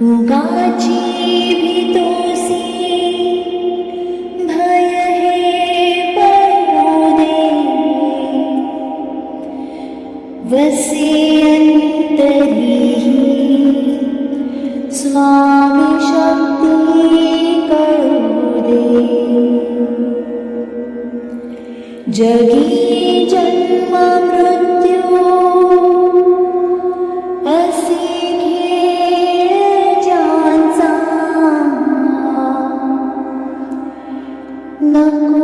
उगाची भीतोसी भय नको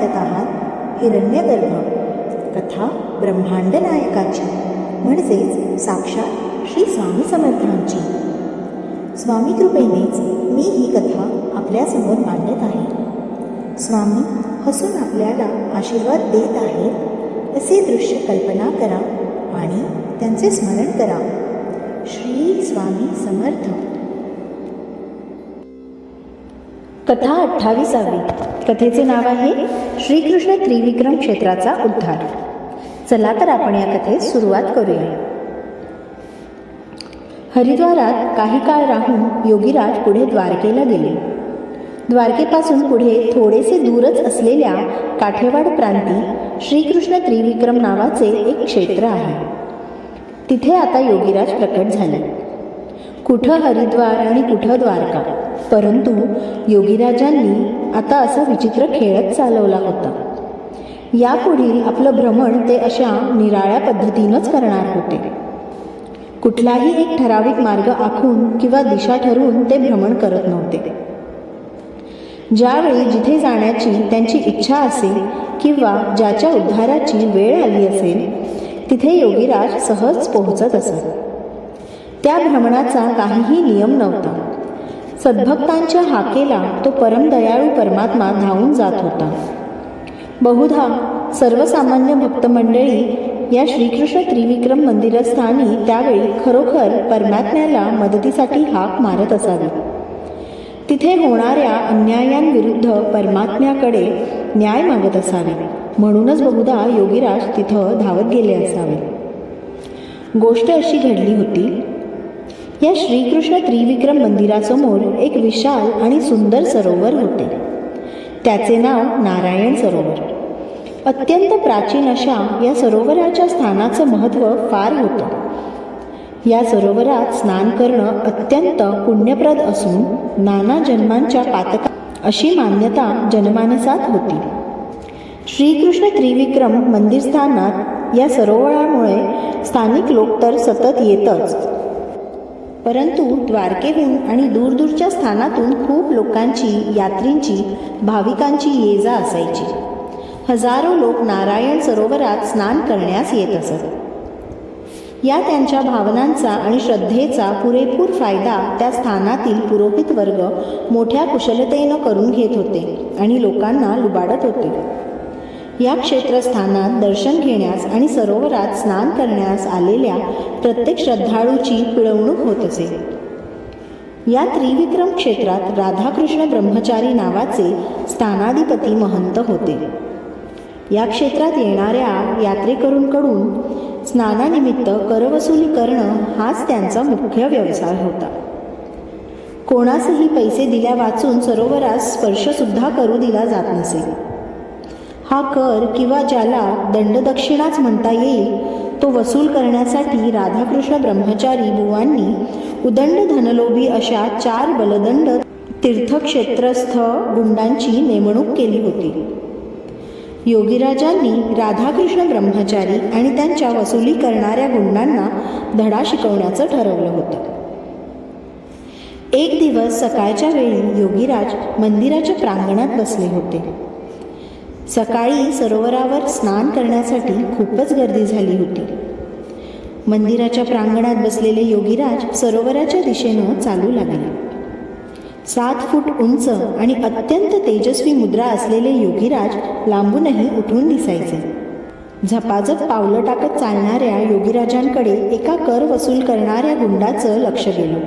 ऐकत आहात हिरण्यगर्भ कथा ब्रह्मांड नायकाची म्हणजेच साक्षात श्री स्वामी समर्थांची स्वामी कृपेनेच मी ही कथा आपल्यासमोर मांडत आहे स्वामी हसून आपल्याला आशीर्वाद देत आहेत असे दृश्य कल्पना करा आणि त्यांचे स्मरण करा श्री स्वामी समर्थ कथा अठ्ठावीसावी. कथेचे नाव आहे श्रीकृष्ण त्रिविक्रम क्षेत्राचा उद्धार. चला तर आपण या कथेस सुरुवात करूया. हरिद्वारात काही काळ राहून योगीराज पुढे द्वारकेला गेले. द्वारकेपासून पुढे थोडेसे दूरच असलेल्या काठेवाड प्रांती श्रीकृष्ण त्रिविक्रम नावाचे एक क्षेत्र आहे. तिथे आता योगीराज प्रकट झाले. कुठं हरिद्वार आणि कुठं द्वारका? परंतु योगीराजांनी आता असा विचित्र खेळच चालवला होता. यापुढील आपलं भ्रमण ते अशा निराळ्या पद्धतीनंच करणार होते. कुठलाही एक ठराविक मार्ग आखून किंवा दिशा ठरवून ते भ्रमण करत नव्हते. ज्यावेळी जिथे जाण्याची त्यांची इच्छा असेल किंवा ज्याच्या उद्धाराची वेळ आली असेल तिथे योगीराज सहज पोहोचत असत त्या भ्रमणाचा काहीही नियम नव्हता. सद्भक्तांच्या हाकेला तो परमदयाळू परमात्मा धावून जात होता. बहुधा सर्वसामान्य भक्तमंडळी या श्रीकृष्ण त्रिविक्रम मंदिरस्थानी त्यावेळी खरोखर परमात्म्याला मदतीसाठी हाक मारत असावी. तिथे होणाऱ्या अन्यायांविरुद्ध परमात्म्याकडे न्याय मागत असावे. म्हणूनच बहुधा योगीराज तिथं धावत गेले असावे. गोष्ट अशी घडली होती या श्रीकृष्ण त्रिविक्रम मंदिरासमोर एक विशाल आणि सुंदर सरोवर होते. त्याचे नाव नारायण सरोवर. अत्यंत प्राचीन अशा या सरोवराच्या स्थानाचं महत्त्व फार होतं. या सरोवरात स्नान करणं अत्यंत पुण्यप्रद असून नाना जन्मांच्या पातका अशी मान्यता जनमानसात होती. श्रीकृष्ण त्रिविक्रम मंदिर स्थानात या सरोवरामुळे स्थानिक लोक तर सतत येतच परंतु द्वारकेहून आणि दूरदूरच्या स्थानातून खूप लोकांची यात्रींची भाविकांची ये जा असायची. हजारो लोक नारायण सरोवरात स्नान करण्यास येत असत. या त्यांच्या भावनांचा आणि श्रद्धेचा पुरेपूर फायदा त्या स्थानातील पुरोहित वर्ग मोठ्या कुशलतेनं करून घेत होते आणि लोकांना लुबाडत होते. या क्षेत्रस्थानात दर्शन घेण्यास आणि सरोवरात स्नान करण्यास आलेल्या प्रत्येक श्रद्धाळूची पिळवणूक होत असे. या त्रिविक्रम क्षेत्रात राधाकृष्ण ब्रह्मचारी नावाचे स्थानाधिपती महंत होते. या क्षेत्रात येणाऱ्या यात्रेकरूंकडून स्नानानिमित्त करवसुली करणं हाच त्यांचा मुख्य व्यवसाय होता. कोणासही पैसे दिल्या वाचून सरोवरास स्पर्शसुद्धा करू दिला जात नसे. हा कर किंवा ज्याला दंडदक्षिणाच म्हणता येईल तो वसूल करण्यासाठी राधाकृष्ण ब्रह्मचारी बुवांनी उदंड धनलोभी अशा चार बलदंड तीर्थक्षेत्रस्थ गुंडांची नेमणूक केली होती. योगीराजांनी राधाकृष्ण ब्रह्मचारी आणि त्यांच्या वसुली करणाऱ्या गुंडांना धडा शिकवण्याचं ठरवलं होतं. एक दिवस सकाळच्या वेळी योगीराज मंदिराच्या प्रांगणात बसले होते. सकाळी सरोवरावर स्नान करण्यासाठी खूपच गर्दी झाली होती. मंदिराच्या प्रांगणात बसलेले योगीराज सरोवराच्या दिशेनं चालू लागले. सात फूट उंच आणि अत्यंत तेजस्वी मुद्रा असलेले योगीराज लांबूनही उठून दिसायचे. झपाझप पावलं टाकत चालणाऱ्या योगीराजांकडे एका कर वसूल करणाऱ्या गुंडाचं लक्ष गेलं.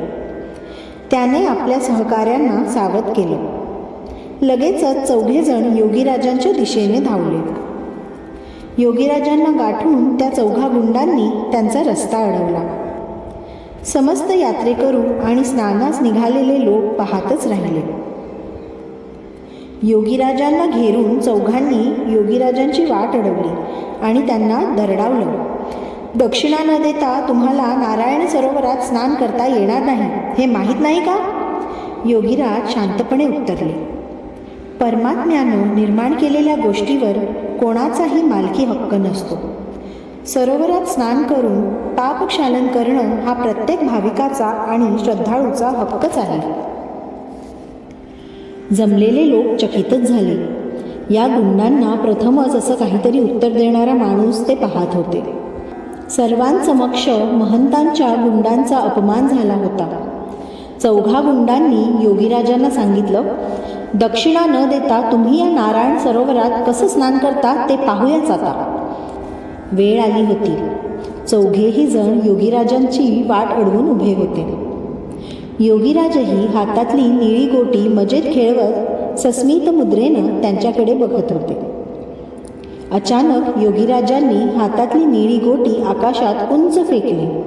त्याने आपल्या सहकाऱ्यांना सावध केलं. लगेचच चौघेजण योगीराजांच्या दिशेने धावले. योगीराजांना गाठून त्या चौघा गुंडांनी त्यांचा रस्ता अडवला. समस्त यात्रेकरू आणि स्नानास निघालेले लोक पाहतच राहिले. योगीराजांना घेरून चौघांनी योगीराजांची वाट अडवली आणि त्यांना दरडावलं. दक्षिणा न देता तुम्हाला नारायण सरोवरात स्नान करता येणार नाही हे माहीत नाही का? योगीराज शांतपणे उत्तरले. परमात्म्यानं निर्माण केलेल्या गोष्टीवर कोणाचाही मालकी हक्क नसतो. सरोवरात स्नान करून पापक्षालन करणं हा प्रत्येक भाविकाचा आणि श्रद्धाळूचा हक्कच आहे. जमलेले लोक चकितच झाले. या गुंडांना प्रथमच असं काहीतरी उत्तर देणारा माणूस ते पाहत होते. सर्वांसमक्ष महंतांच्या गुंडांचा अपमान झाला होता. चौघा गुंडांनी योगीराजांना सांगितलं दक्षिणा न देता तुम्ही या नारायण सरोवरात कसं स्नान करता ते पाहूयाच आता. वेळ आली होती. चौघेही जण योगीराजांची वाट अडवून उभे होते. योगीराजही हातातली निळी गोटी मजेत खेळवत सस्मित मुद्रेनं त्यांच्याकडे बघत होते. अचानक योगीराजांनी हातातली निळी गोटी आकाशात उंच फेकली.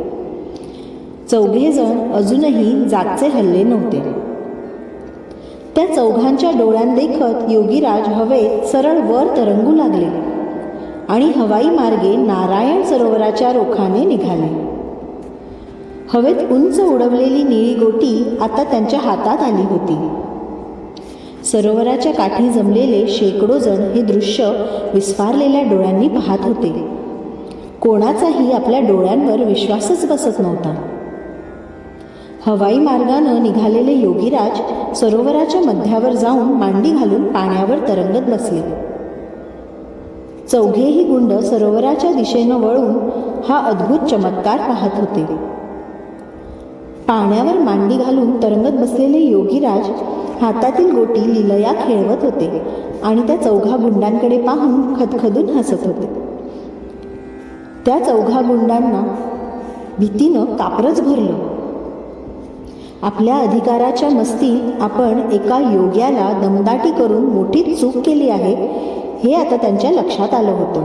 चौघेजण अजूनही जातचे हल्ले नव्हते. त्या चौघांच्या डोळ्यांदेखत योगीराज हवेत सरळ वर तरंगू लागले आणि हवाई मार्गे नारायण सरोवराच्या रोखाने निघाले. हवेत उंच उडवलेली निळी गोटी आता त्यांच्या हातात आली होती. सरोवराच्या काठी जमलेले शेकडो जण हे दृश्य विस्फारलेल्या डोळ्यांनी पाहत होते. कोणाचाही आपल्या डोळ्यांवर विश्वासच बसत नव्हता. हवाई मार्गानं निघालेले योगीराज सरोवराच्या मध्यावर जाऊन मांडी घालून पाण्यावर तरंगत बसले. चौघेही गुंड सरोवराच्या दिशेनं वळून हा अद्भुत चमत्कार पाहत होते. पाण्यावर मांडी घालून तरंगत बसलेले योगीराज हातातील गोटी लिलया खेळवत होते आणि त्या चौघा गुंडांकडे पाहून खदखदून हसत होते. त्या चौघा गुंडांना भीतीनं कापरच भरलं. आपल्या अधिकाराच्या मस्तीत आपण एका योग्याला दमदाटी करून मोठी चूक केली आहे हे आता त्यांच्या लक्षात आलं होतं.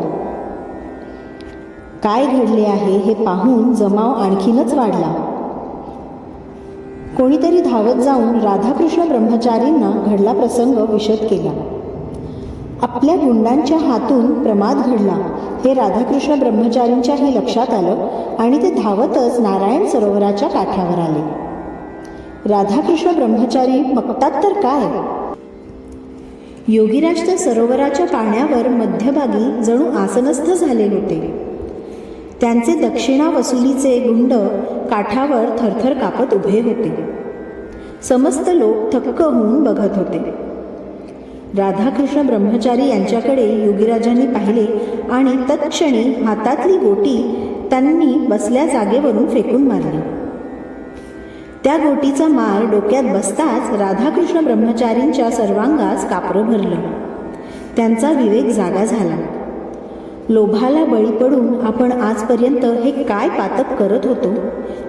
काय घडले आहे हे पाहून जमाव आणखीनच वाढला. कोणीतरी धावत जाऊन राधाकृष्ण ब्रह्मचारींना घडला प्रसंग विशद केला. आपल्या गुंडांच्या हातून प्रमाद घडला हे राधाकृष्ण ब्रह्मचारींच्याही लक्षात आलं आणि ते धावतच नारायण सरोवराच्या काठावर आले. राधाकृष्ण ब्रह्मचारी बघतात तर काय? योगीराज त्या सरोवराच्या पाण्यावर मध्यभागी जणू आसनस्थ झाले होते. त्यांचे दक्षिणा वसुलीचे गुंड काठावर थरथर कापत उभे होते. समस्त लोक थक्क होऊन बघत होते. राधाकृष्ण ब्रह्मचारी यांच्याकडे योगीराजांनी पाहिले आणि तत्क्षणी हातातली गोटी त्यांनी बसल्या जागेवरून फेकून मारली. त्या गोटीचा मार डोक्यात बसताच राधाकृष्ण ब्रह्मचारींच्या सर्वांगास कापरं भरलं. त्यांचा विवेक जागा झाला. लोभाला बळी पडून आपण आजपर्यंत हे काय पातप करत होतो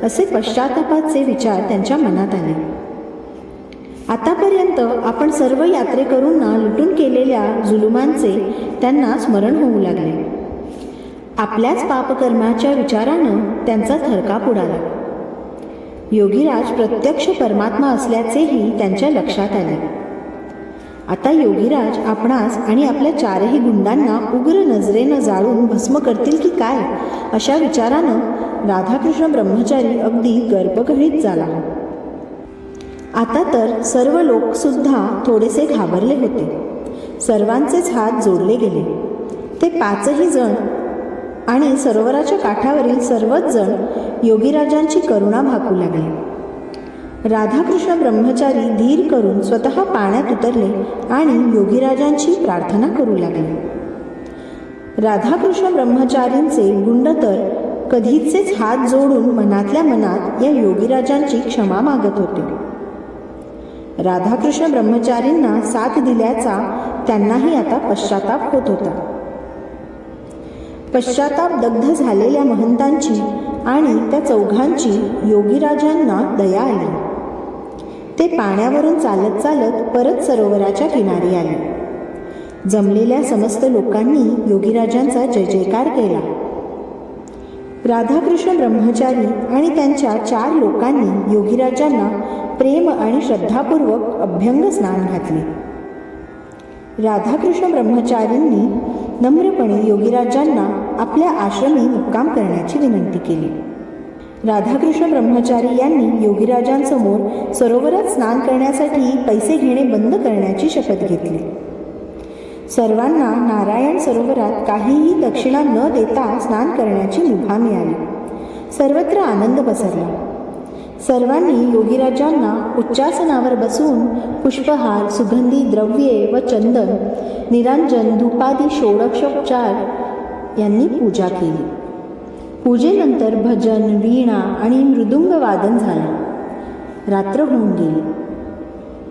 असे पश्चातापाचे विचार त्यांच्या मनात आले. आतापर्यंत आपण सर्व यात्रेकरूंना लुटून केलेल्या जुलुमांचे त्यांना स्मरण होऊ लागले. आपल्याच पापकर्माच्या विचारानं त्यांचा थरकाप उडाला. योगीराज प्रत्यक्ष परमात्मा असल्याचेही त्यांच्या लक्षात आले. आता योगीराज आपणास आणि आपल्या चारही गुंडांना उग्र नजरेनं जाळून भस्म करतील की काय अशा विचारानं राधाकृष्ण ब्रह्मचारी अगदी गर्भगणित झाला. आता तर सर्व लोकसुद्धा थोडेसे घाबरले होते. सर्वांचेच हात जोडले गेले. ते पाचही जण आणि सरोवराच्या काठावरील सर्वच जण योगीराजांची करुणा भाकू लागले. राधाकृष्ण ब्रह्मचारी धीर करून स्वतः पाण्यात उतरले आणि योगीराजांची प्रार्थना करू लागले. राधाकृष्ण ब्रह्मचारींचे गुंड तर कधीचेच हात जोडून मनातल्या मनात या योगीराजांची क्षमा मागत होते. राधाकृष्ण ब्रह्मचारींना साथ दिल्याचा त्यांनाही आता पश्चाताप होत होता. पश्चाताप दग्ध झालेल्या महंतांची आणि त्या चौघांची योगीराजांना दया आली. ते पाण्यावरून चालत चालत परत सरोवराच्या किनारी आले. जमलेल्या समस्त लोकांनी योगीराजांचा जय जयकार केला. राधाकृष्ण ब्रह्मचारी आणि त्यांच्या चार लोकांनी योगीराजांना प्रेम आणि श्रद्धापूर्वक अभ्यंग स्नान घातले. राधाकृष्ण ब्रह्मचारींनी नम्रपणे योगीराजांना आपल्या आश्रमी मुक्काम करण्याची विनंती केली. राधाकृष्ण ब्रह्मचारी यांनी योगीराजांसमोर सरोवरात स्नान करण्यासाठी पैसे घेणे बंद करण्याची शपथ घेतली. सर्वांना नारायण सरोवरात काहीही दक्षिणा न देता स्नान करण्याची मुभा मिळाली. सर्वत्र आनंद पसरला. सर्वांनी योगीराजांना उच्चासनावर बसून पुष्पहार सुगंधी द्रव्ये व चंदन निरांजन धूपादी षोडक्षोपचार यांनी पूजा केली. पूजेनंतर भजन वीणा आणि मृदुंग वादन झाले. रात्र होऊन गेली.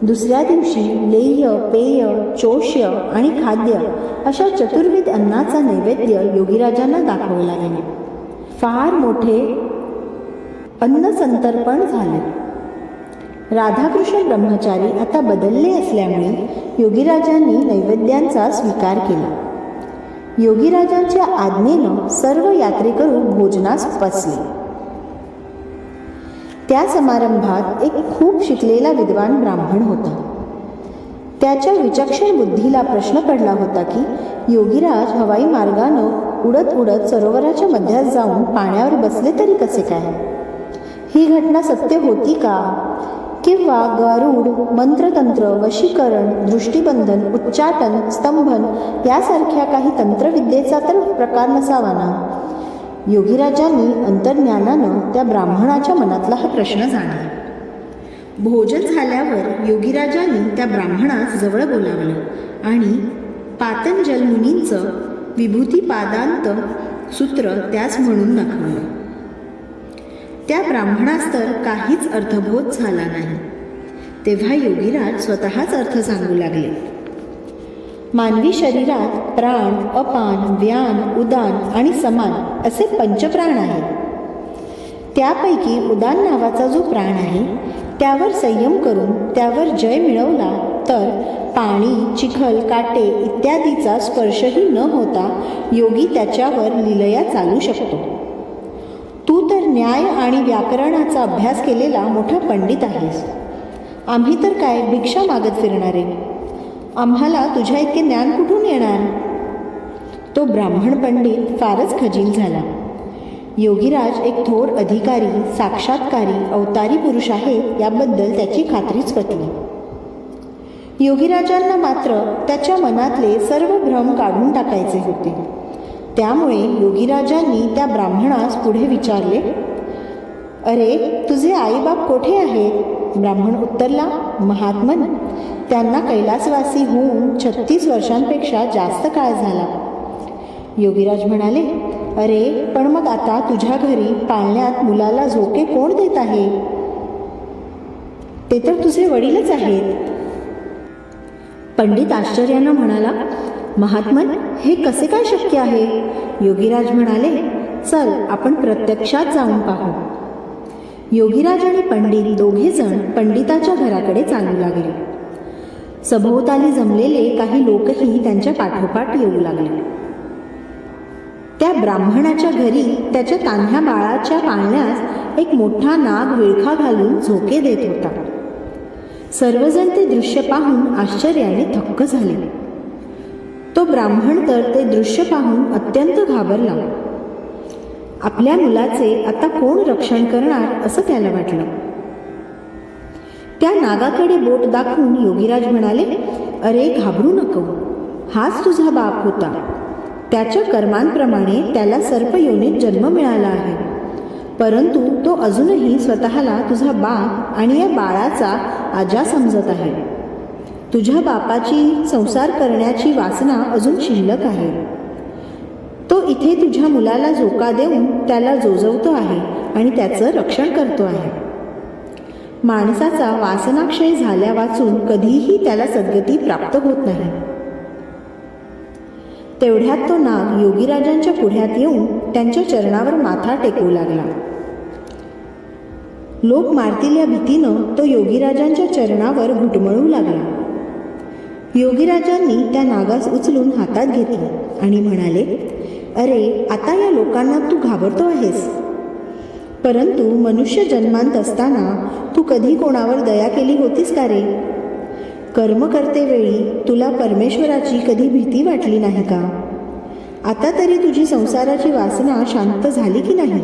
दुसऱ्या दिवशी लेह्य पेय चोष्य आणि खाद्य अशा चतुर्विध अन्नाचा नैवेद्य योगीराजांना दाखवला गेला फार मोठे अन्नसंतर्पण झाले. राधाकृष्ण ब्रह्मचारी आता बदलले असल्यामुळे योगीराजांनी नैवेद्यांचा स्वीकार केला. योगीराजांच्या आज्ञेनं सर्व यात्रेकरू भोजनास बसले. त्या समारंभात एक खूप शिकलेला विद्वान ब्राह्मण होता. त्याच्या विचक्षण बुद्धीला प्रश्न पडला होता की योगीराज हवाई मार्गानं उडत उडत सरोवराच्या मध्यात जाऊन पाण्यावर बसले तरी कसे काय? ही घटना सत्य होती का? किंवा गारूड मंत्रतंत्र वशीकरण दृष्टीबंधन उच्चाटन स्तंभन यासारख्या काही तंत्रविद्येचा तर प्रकार नसावा ना? योगीराजांनी अंतर्ज्ञानानं त्या ब्राह्मणाच्या मनातला हा प्रश्न जाणला. भोजन झाल्यावर योगीराजांनी त्या ब्राह्मणास जवळ बोलावलं आणि पातंजल मुनींचं विभूतीपादांत सूत्र त्यास म्हणून दाखवलं. त्या ब्राह्मणास तर काहीच अर्थबोध झाला नाही. तेव्हा योगीराज स्वतःच अर्थ सांगू लागले. मानवी शरीरात प्राण अपान व्यान उदान आणि समान असे पंचप्राण आहेत. त्यापैकी उदान नावाचा जो प्राण आहे त्यावर संयम करून त्यावर जय मिळवला तर पाणी चिखल काटे इत्यादीचा स्पर्शही न होता योगी त्याच्यावर लिलया चालू शकतो. तू तर न्याय आणि व्याकरणाचा अभ्यास केलेला मोठा पंडित आहेस. आम्ही तर काय भिक्षा मागत फिरणारे? आम्हाला तुझ्या इतके ज्ञान कुठून येणार? तो ब्राह्मण पंडित फारच खजील झाला. योगीराज एक थोर अधिकारी साक्षात्कारी अवतारी पुरुष आहे याबद्दल त्याची खात्रीच पटली. योगीराजांना मात्र त्याच्या मनातले सर्व भ्रम काढून टाकायचे होते. त्यामुळे योगीराजांनी त्या ब्राह्मणास पुढे विचारले अरे तुझे आईबाप कोठे आहेत? ब्राह्मण उत्तरला महात्मन. त्यांना कैलासवासी होऊन छत्तीस वर्षांपेक्षा जास्त काळ झाला. योगीराज म्हणाले अरे पण मग आता तुझ्या घरी पाळण्यात मुलाला झोके कोण देत आहे? ते तर तुझे वडीलच आहेत. पंडित आश्चर्यानं म्हणाला महात्मन हे कसे काय शक्य आहे? योगीराज म्हणाले चल आपण प्रत्यक्षात जाऊन पाहू. योगीराज आणि पंडित दोघे जण पंडिताच्या घराकडे चालू लागले. सभोवताली जमलेले काही लोकही त्यांच्या पाठोपाठ येऊ लागले. त्या ब्राह्मणाच्या घरी त्याच्या तान्ह्या बाळाच्या पाळण्यास एक मोठा नाग विळखा घालून झोके देत होता. सर्वजण ते दृश्य पाहून आश्चर्याने थक्क झाले. तो ब्राह्मण तर ते दृश्य पाहून अत्यंत घाबरला. आपल्या मुलाचे आता कोण रक्षण करणार असं त्याला वाटलं. त्या नागाकडे बोट दाखवून योगीराज म्हणाले अरे घाबरू नको. हाच तुझा बाप होता. त्याच्या कर्मांप्रमाणे त्याला सर्पयोनीत जन्म मिळाला आहे. परंतु तो अजूनही स्वतःला तुझा बाप आणि या बाळाचा आजा समजत आहे. तुझ्या बापाची संसार करण्याची वासना अजून शिल्लक आहे. तो इथे तुझ्या मुलाला झोका देऊन त्याला जोजवतो आहे आणि त्याचं रक्षण करतो आहे. माणसाचा वासनाक्षय झाल्या वाचून कधीही त्याला सद्गती प्राप्त होत नाही. तेवढ्यात तो नाग योगीराजांच्या पुढ्यात येऊन त्यांच्या चरणावर माथा टेकवू लागला. लोक मारतील या भीतीनं तो योगीराजांच्या चरणावर घुटमळू लागला. योगीराजांनी त्या नागास उचलून हातात घेतले आणि म्हणाले अरे आता या लोकांना तू घाबरतो आहेस. परंतु मनुष्य जन्मांत असताना तू कधी कोणावर दया केली होतीस का रे? कर्म करतेवेळी तुला परमेश्वराची कधी भीती वाटली नाही का? आता तरी तुझी संसाराची वासना शांत झाली की नाही?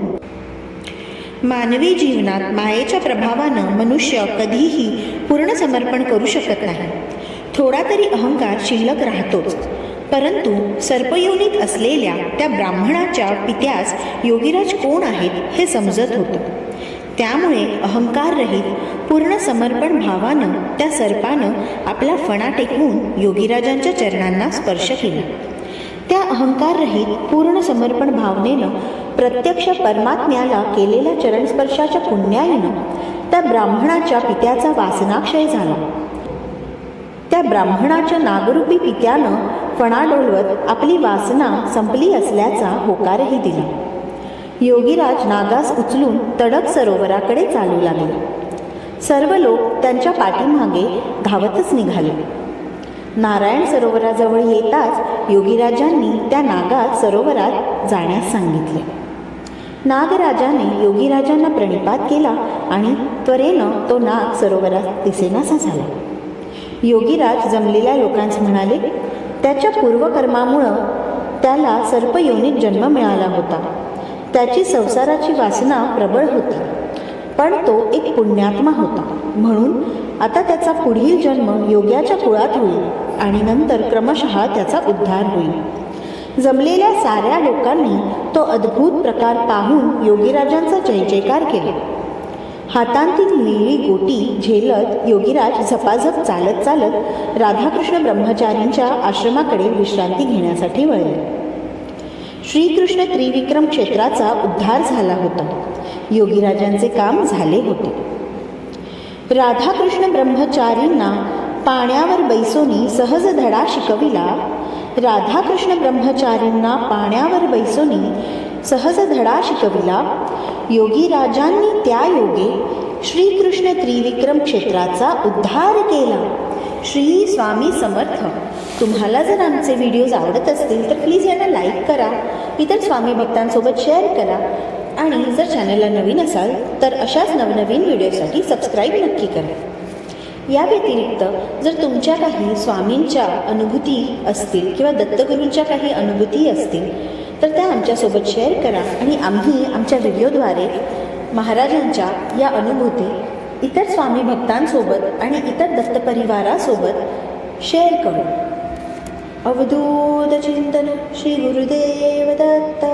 मानवी जीवनात मायेच्या प्रभावानं मनुष्य कधीही पूर्ण समर्पण करू शकत नाही. थोडा तरी अहंकार शिल्लक राहतोच. परंतु सर्पयोनीत असलेल्या त्या ब्राह्मणाच्या पित्यास योगीराज कोण आहेत हे समजत होतं. त्यामुळे अहंकाररहित पूर्ण समर्पण भावानं त्या सर्पानं आपला फणा टेकवून योगीराजांच्या चरणांना स्पर्श केला. त्या अहंकाररहित पूर्ण समर्पण भावनेनं प्रत्यक्ष परमात्म्याला केलेल्या चरणस्पर्शाच्या पुण्याईनं त्या ब्राह्मणाच्या पित्याचा वासनाक्षय झाला. त्या ब्राह्मणाच्या नागरूपी पित्यानं फणा डोलवत आपली वासना संपली असल्याचा होकारही दिला. योगीराज नागास उचलून तडक सरोवराकडे चालू लागले. सर्व लोक त्यांच्या पाठीमागे धावतच निघाले. नारायण सरोवराजवळ येताच योगीराजांनी त्या नागास सरोवरात जाण्यास सांगितले. नागराजाने योगीराजांना प्रणिपात केला आणि त्वरेनं तो नाग सरोवरात दिसेनासा झाला. योगीराज जमलेल्या लोकांस म्हणाले त्याच्या पूर्वकर्मामुळं त्याला सर्पयोनीत जन्म मिळाला होता. त्याची संसाराची वासना प्रबळ होती पण तो एक पुण्यात्मा होता. म्हणून आता त्याचा पुढील जन्म योग्याच्या कुळात होईल आणि नंतर क्रमशः त्याचा उद्धार होईल. जमलेल्या साऱ्या लोकांनी तो अद्भुत प्रकार पाहून योगीराजांचा जय जयकार केला. हातांतील निळी गोटी झेलत योगीराज झपाझप चालत चालत राधाकृष्ण ब्रह्मचारींच्या आश्रमाकडे विश्रांती घेण्यासाठी वळले. श्रीकृष्ण त्रिविक्रम क्षेत्राचा उद्धार झाला होता. योगीराजांचे काम झाले होते. राधाकृष्ण ब्रह्मचारींना पाण्यावर बैसोनी सहज धडा शिकविला राधाकृष्ण ब्रह्मचारींना पाण्यावर बैसोनी सहज धडा शिकविला. योगी राजांनी त्या योगे श्रीकृष्ण त्रिविक्रम क्षेत्राचा उद्धार केला. श्री स्वामी समर्थ. तुम्हाला जर आमचे व्हिडिओज आवडत असतील तर प्लीज यांना लाईक करा. इतर स्वामी भक्तांसोबत शेअर करा. आणि जर चॅनलला नवीन असाल तर अशाच नवनवीन व्हिडिओसाठी सबस्क्राईब नक्की करा. या व्यतिरिक्त जर तुमच्या काही स्वामींच्या अनुभूती असतील किंवा दत्तगुरूंच्या काही अनुभूती असतील तर त्या आमच्यासोबत शेअर करा आणि आम्ही आमच्या व्हिडिओद्वारे महाराजांच्या या अनुभूती इतर स्वामी भक्तांसोबत आणि इतर दत्तपरिवारासोबत शेअर करू. अवधूत चिंतन श्री गुरुदेव दत्त.